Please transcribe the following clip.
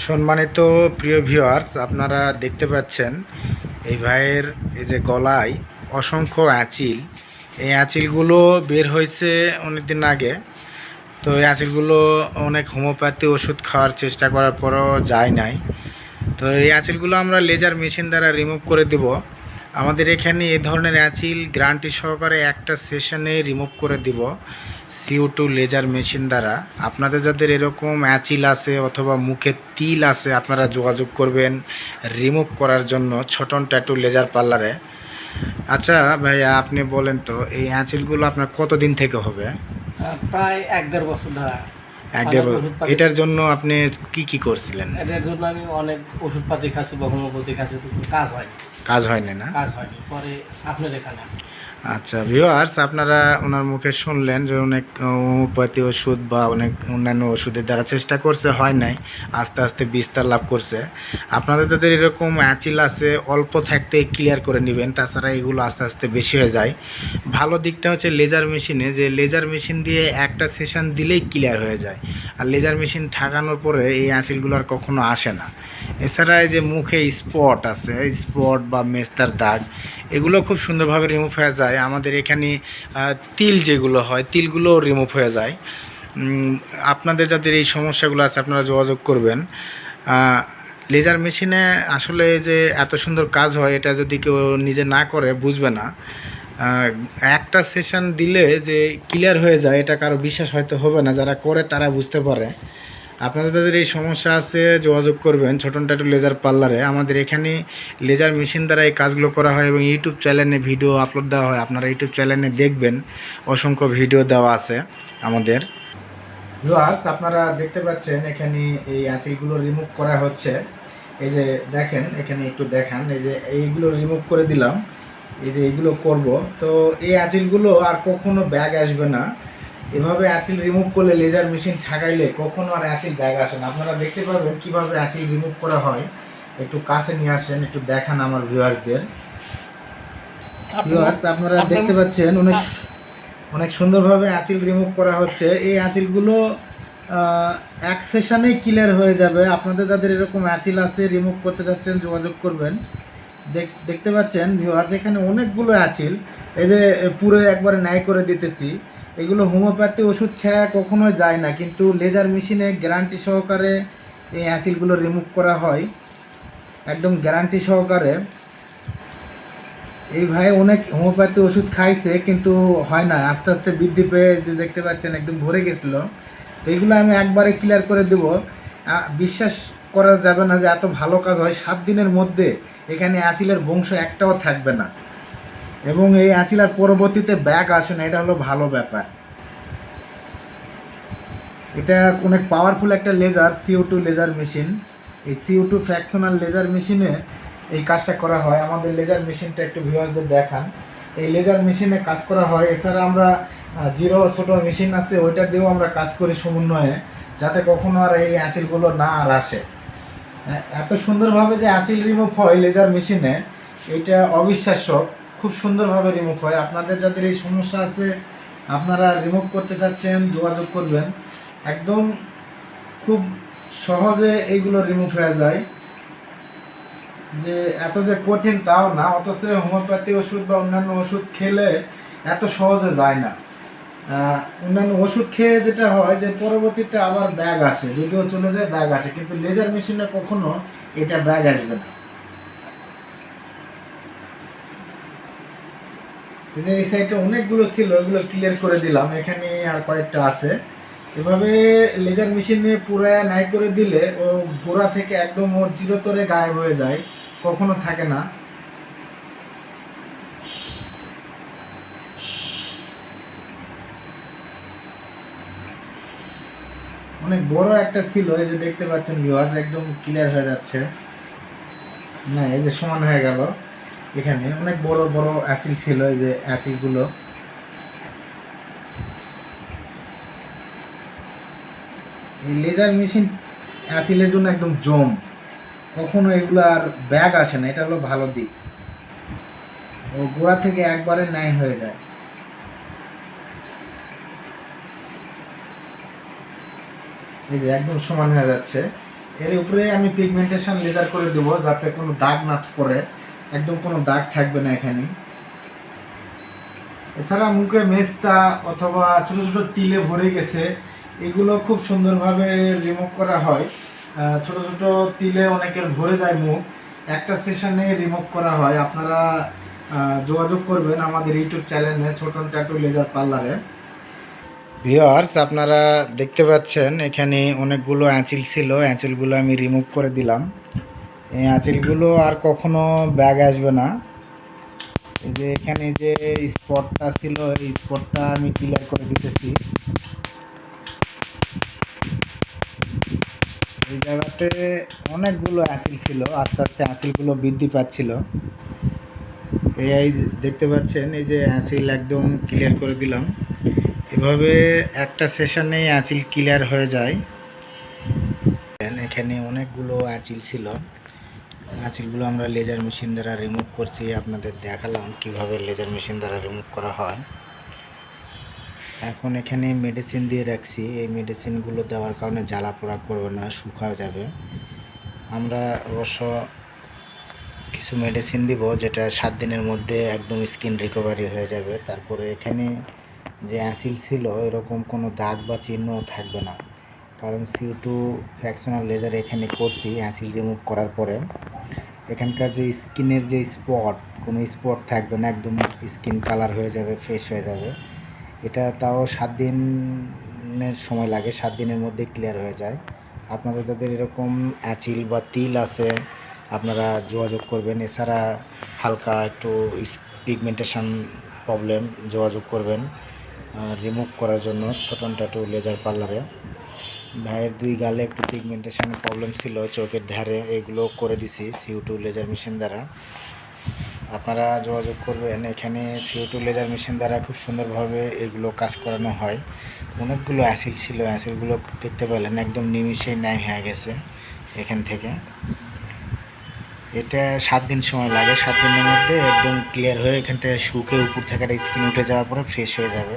সম্মানিত প্রিয় ভিউয়ার্স আপনারা দেখতে পাচ্ছেন এই ভাইয়ের এই যে গলায় অসংখ্য আঁচিল এই আঁচিলগুলো বের হয়েছে অনেক দিন আগে। তো এই আঁচিলগুলো অনেক হোমিওপ্যাথি ওষুধ খাওয়ার চেষ্টা করার পরও যায় নাই। তো এই আঁচিলগুলো আমরা লেজার মেশিন দ্বারা রিমুভ করে দেব। আমাদের এখানে এই ধরনের আঁচিল গ্যারান্টি সহকারে একটা সেশনে রিমুভ করে দিব। সিও টু লেজার মেশিন দ্বারা আপনাদের যাদের এরকম অ্যাচিল আছে অথবা মুখে তিল আছে আপনারা যোগাযোগ করবেন রিমুভ করার জন্য ছোটন ট্যাটু লেজার পার্লারে আচ্ছা ভাইয়া আপনি বলেন তো এই অ্যাচিলগুলো আপনার কতদিন থেকে হবে? প্রায় এক দেড় বছর ধরে। এক দেড়- এটার জন্য আপনি কি কি করছিলেন? এটার জন্য আমি অনেক ওষুধপাতি খাচ্ছি বা হোমিওপ্যাথি খাচ্ছি কাজ হয়নি। কাজ হয়নি না? কাজ হয়নি। পরে আপনার এখানে আসছি। আচ্ছা ভিউয়ার্স আপনারা ওনার মুখে শুনলেন যে অনেক হোমিওপ্যাথি ওষুধ বা অনেক অন্যান্য ওষুধের দ্বারা চেষ্টা করছে, হয় নাই, আস্তে আস্তে বিস্তার লাভ করছে। আপনাদের তাদের এরকম অ্যাচিল আছে, অল্প থাকতে ক্লিয়ার করে নেবেন, তাছাড়া এগুলো আস্তে আস্তে বেশি হয়ে যায়। ভালো দিকটা হচ্ছে লেজার মেশিনে যে লেজার মেশিন দিয়ে একটা সেশন দিলেই ক্লিয়ার হয়ে যায়। আর লেজার মেশিন ঠাকানোর পরে এই অ্যাচিলগুলো আর কখনো আসে না। এছাড়া এই যে মুখে স্পট আছে স্পট বা মেস্তার দাগ এগুলো খুব সুন্দরভাবে রিমুভ হয়ে যায়। আমাদের এখানে তিল যেগুলো হয় তিলগুলো রিমুভ হয়ে যায়। আপনাদের যাদের এই সমস্যাগুলো আছে, আপনারা যোগাযোগ করবেন। লেজার মেশিনে আসলে যে এত সুন্দর কাজ হয়, এটা যদি কেউ নিজে না করে, বুঝবে না। একটা সেশন দিলে যে ক্লিয়ার হয়ে যায়, এটা কারও বিশ্বাস হয়তো হবে না। যারা করে, তারা বুঝতে পারে। আপনাদের যাদের এই সমস্যা আছে, যোগাযোগ করবেন ছোটন টাটু লেজার পার্লারে। আমাদের এখানে লেজার মেশিন দ্বারা এই কাজগুলো করা হয় এবং ইউটিউব চ্যানেলে ভিডিও আপলোড দেওয়া হয়। আপনারা ইউটিউব চ্যানেলে দেখবেন অসংখ্য ভিডিও দেওয়া আছে আমাদের। ভিউয়ার্স, আপনারা দেখতে পাচ্ছেন এখানে এই আঁচিলগুলো রিমুভ করা হচ্ছে। এই যে দেখেন, এখানে একটু দেখান। এই যে এইগুলো রিমুভ করে দিলাম। এই যে এইগুলো করব। তো এই আঁচিলগুলো আর কখনো ব্যাগ আসবে না। এভাবে আঁচিল রিমুভ করলে লেজার মেশিন ঠাকাইলে কখনো আর আঁচিল ব্যাগ আসে না। আপনারা দেখতে পাবেন কীভাবে আঁচিল রিমুভ করা হয়। একটু কাছে নিয়ে আসেন একটু দেখান আমার ভিউয়ার্সদের ভিউয়ার্স আপনারা দেখতে পাচ্ছেন অনেক অনেক সুন্দরভাবে আঁচিল রিমুভ করা হচ্ছে। এই আঁচিলগুলো আহ, এক সেশনেই ক্লিয়ার হয়ে যাবে। আপনাদের যাদের এরকম আঁচিল আছে রিমুভ করতে চাচ্ছেন যোগাযোগ করবেন। দেখ- দেখতে পাচ্ছেন ভিউয়ার্স এখানে অনেকগুলো আঁচিল এই যে পুরো একবারে ন্যায় করে দিতেছি। এগুলো হোমিওপ্যাথি ওষুধ খেয়ে কখনোই যায় না, কিন্তু লেজার মেশিনে গ্যারান্টি সহকারে এই আঁচিলগুলো রিমুভ করা হয়। একদম গ্যারান্টি সহকারে। এই ভাই অনেক হোমিওপ্যাথি ওষুধ খাইছে, কিন্তু হয় না, আস্তে আস্তে বৃদ্ধি পেয়ে দেখতে পাচ্ছেন একদম ভরে গেছিল। তো এগুলো আমি একবারে ক্লিয়ার করে দেবো। বিশ্বাস করা যাবে না যে এত ভালো কাজ হয়, সাত দিনের মধ্যে এখানে অ্যাসিলের বংশ একটাও থাকবে না। এবং এই আঁচিলার পরবর্তীতে ব্যাক আসে না, এটা হলো ভালো ব্যাপার। এটা অনেক পাওয়ারফুল একটা laser CO two laser machine এই সিও টু ফ্র্যাকশনাল লেজার মেশিনে এই কাজটা করা হয়। আমাদের লেজার মেশিনটা একটু ভিউয়ার্সদের দেখান। এই লেজার মেশিনে কাজ করা হয়, এছাড়া আমরা জিরো ছোটো মেশিন আছে, ওইটা দিয়েও আমরা কাজ করি সমন্বয়ে, যাতে কখনো আর এই আঁচিলগুলো না আর আসে। এত সুন্দরভাবে যে আঁচিল রিমুভ হয় লেজার মেশিনে এটা অবিশ্বাস্য। খুব সুন্দরভাবে রিমুভ হয়। আপনাদের যাদের এই সমস্যা আছে, আপনারা রিমুভ করতে চাচ্ছেন, যোগাযোগ করবেন। একদম খুব সহজে এইগুলো রিমুভ হয়ে যায়। যে এত যে কঠিন তাও না, অথচ হোমিওপ্যাথি ওষুধ বা অন্যান্য ওষুধ খেলে এত সহজে যায় না। অন্যান্য ওষুধ খেয়ে যেটা হয় যে পরবর্তীতে আবার ব্যাগ আসে। যদিও চলে যায় ব্যাগ আসে। কিন্তু লেজার মেশিনে কখনো এটা ব্যাগ আসবে না। যে এই সাইডে অনেকগুলো ছিল ওগুলো ক্লিয়ার করে দিলাম। এখানে আর কয়েকটা আছে। এভাবে লেজার মেশিন পুরা নাই করে দিলে ও গোড়া থেকে একদম ওর চিরতরে গায়েব হয়ে যায়। কখনো থাকে না। অনেক বড় একটা ছিল, এই যে দেখতে পাচ্ছেন ভিউয়ার্স একদম ক্লিয়ার হয়ে যাচ্ছে। না, এই যে সমান হয়ে গেল। এখানে অনেক বড় বড় অ্যাসিল ছিল, এই যে অ্যাসিলগুলো লেজার মেশিন অ্যাসিলের জন্য একদম জম। কখনো এগুলো আর ব্যাগ আসে না, এটা হলো ভালো দিক। ও গোড়া থেকে একবারে ন্যায় হয়ে যায়। এই যে একদম সমান হয়ে যাচ্ছে। এর উপরে আমি পিগমেন্টেশন লেজার করে দেবো, যাতে কোনো দাগ না পড়ে। একদম কোনো দাগ থাকবে না এখানে। এছাড়া মুখে মেস্তা অথবা ছোট ছোট তিলে ভরে গেছে, এগুলো খুব সুন্দরভাবে রিমুভ করা হয়। ছোট ছোট তিলে অনেকের ভরে যায় মুখ। একটা সেশনে রিমুভ করা হয়। আপনারা যোগাযোগ করবেন আমাদের ইউটিউব চ্যানেলে, ছোটন ট্যাটু লেজার পার্লারে। ভিওয়ার্স আপনারা দেখতে পাচ্ছেন, এখানে অনেকগুলো অ্যাঁচিল ছিল। অ্যাঁচিলগুলো আমি রিমুভ করে দিলাম। এই আঁচিলগুলো আর কখনো ব্যাগ আসবে না। এই যে এখানে যে স্পটটা ছিল, এই স্পটটা আমি ক্লিয়ার করে দিতেছি। এই জায়গাতে অনেকগুলো আঁচিল ছিল, আস্তে আস্তে অ্যাসিলগুলো বৃদ্ধি পাচ্ছিল। এই দেখতে পাচ্ছেন, এই যে আঁচিল একদম ক্লিয়ার করে দিলাম। এভাবে একটা সেশনে আঁচিল ক্লিয়ার হয়ে যায়। এখানে অনেকগুলো আঁচিল ছিল। আঁচিলগুলো আমরা লেজার মেশিন দ্বারা রিমুভ করছি, আপনাদের দেখালাম কীভাবে লেজার মেশিন দ্বারা রিমুভ করা হয়। এখন এখানে মেডিসিন দিয়ে রাখছি, এই মেডিসিনগুলো দেওয়ার কারণে জ্বালা পোড়া করবে না শুকা যাবে। আমরা অবশ্য কিছু মেডিসিন দিব, যেটা সাত দিনের মধ্যে একদম স্কিন রিকভারি হয়ে যাবে। তারপরে এখানে যে অ্যাসিল ছিল, এরকম কোনো দাগ বা চিহ্ন থাকবে না। কারণ সিউ টু ফ্যাকশনাল লেজার এখানে করছি অ্যাসিল রিমুভ করার পরে। এখানকার যে স্কিনের যে স্পট, কোনো স্পট থাকবে না, একদম স্কিন কালার হয়ে যাবে, ফ্রেশ হয়ে যাবে। এটা তাও সাত দিনের সময় লাগে, সাত দিনের মধ্যে ক্লিয়ার হয়ে যায়। আপনাদের যাদের এরকম অ্যাচিল বা তিল আছে, আপনারা যোগাযোগ করবেন। এছাড়া হালকা একটু পিগমেন্টেশন প্রবলেম, যোগাযোগ করবেন রিমুভ করার জন্য ছোটন ট্যাটু লেজার পার্লারে। ভাইয়ের দুই গালে একটু পিগমেন্টেশন প্রবলেম ছিল, চোখের ধারে এগুলো করে দিছি সিউ টু লেজার মেশিন দ্বারা। আপনারা যোগাযোগ করবেন, এখানে সিও টু লেজার মেশিন দ্বারা খুব সুন্দরভাবে এগুলো কাজ করানো হয়। অনেকগুলো অ্যাসিড ছিল অ্যাসিডগুলো দেখতে পেলেন, একদম নিমিষেই ন্যায় হয়ে গেছে এখান থেকে। এটা সাত দিন সময় লাগে, সাত দিনের মধ্যে একদম ক্লিয়ার হয়ে এখান থেকে শুকে উপর থেকে স্কিন উঠে যাওয়ার পরে ফ্রেশ হয়ে যাবে।